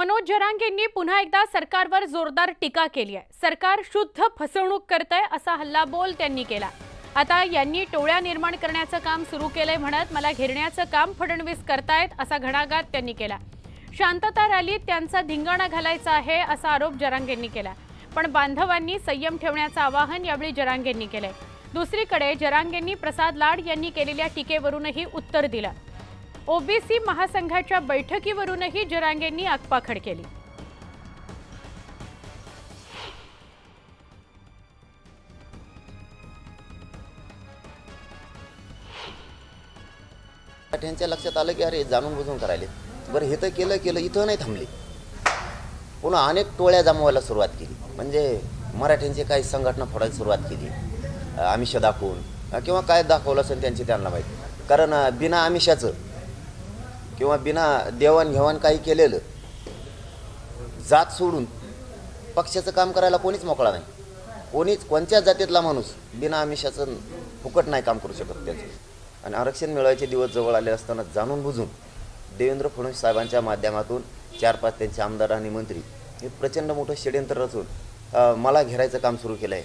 मनोज जरांगेंनी पुन्हा एकदा सरकारवर जोरदार टीका केली आहे. सरकार शुद्ध फसवणूक करतंय असा हल्लाबोल त्यांनी केला. आता यांनी टोळ्या निर्माण करण्याचं काम सुरू केलंय म्हणत मला घेरण्याचं काम फडणवीस करतायत असा घणाघात त्यांनी केला. शांतता रॅलीत त्यांचा धिंगाणा घालायचा आहे असा आरोप जरांगेंनी केला. पण बांधवांनी संयम ठेवण्याचं आवाहन यावेळी जरांगेंनी केलंय. दुसरीकडे जरांगेंनी प्रसाद लाड यांनी केलेल्या टीकेवरूनही उत्तर दिलं. ओबीसी महासंघाच्या बैठकीवरूनही जरांगेंनी आगपाखड केली. त्यांच्या लक्षात आलं की अरे जाणून बुजून करायले. बरं हे तर केलं केलं इथं नाही थांबले. पुन्हा अनेक टोळ्या जमवायला सुरुवात केली. म्हणजे मराठ्यांची काही संघटना फोडायला सुरुवात केली. आमिष दाखवून किंवा काय दाखवलं असेल त्यांची त्यांना माहिती. कारण बिना आमिषाचं किंवा बिना देवाणघेवाण काही केलेलं जात सोडून पक्षाचं काम करायला कोणीच मोकळा नाही. कोणीच कोणत्याच जातीतला माणूस बिना आमिषाचं फुकट नाही काम करू शकत त्याचं. आणि आरक्षण मिळवायचे दिवस जवळ आले असताना जाणून बुजून देवेंद्र फडणवीस साहेबांच्या माध्यमातून चार पाच त्यांचे आमदार आणि मंत्री हे प्रचंड मोठं षडयंत्र रचून मला घेरायचं काम सुरू केलं आहे.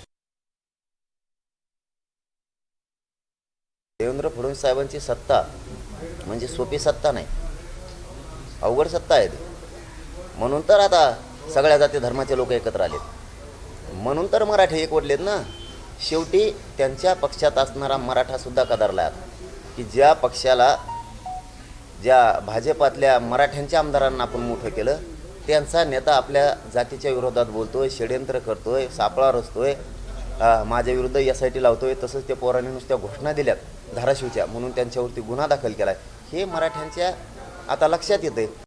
देवेंद्र फडणवीस साहेबांची सत्ता म्हणजे सोपी सत्ता नाही. अवघड सत्ता आहे ती. म्हणून तर आता सगळ्या जाती धर्माचे लोक एकत्र आलेत. म्हणून तर मराठे एकवटलेत ना. शेवटी त्यांच्या पक्षात असणारा मराठासुद्धा कदरला आहे. की ज्या पक्षाला ज्या भाजपातल्या मराठ्यांच्या आमदारांना आपण मोठं केलं त्यांचा नेता आपल्या जातीच्या विरोधात बोलतोय षडयंत्र करतोय सापळा रचतोय आहे माझ्या विरुद्ध एस आय टी लावतोय तसंच त्या पोरांनी नुसत्या घोषणा दिल्यात धाराशिवच्या म्हणून त्यांच्यावरती गुन्हा दाखल केला आहे हे मराठ्यांच्या आता लक्षात येतं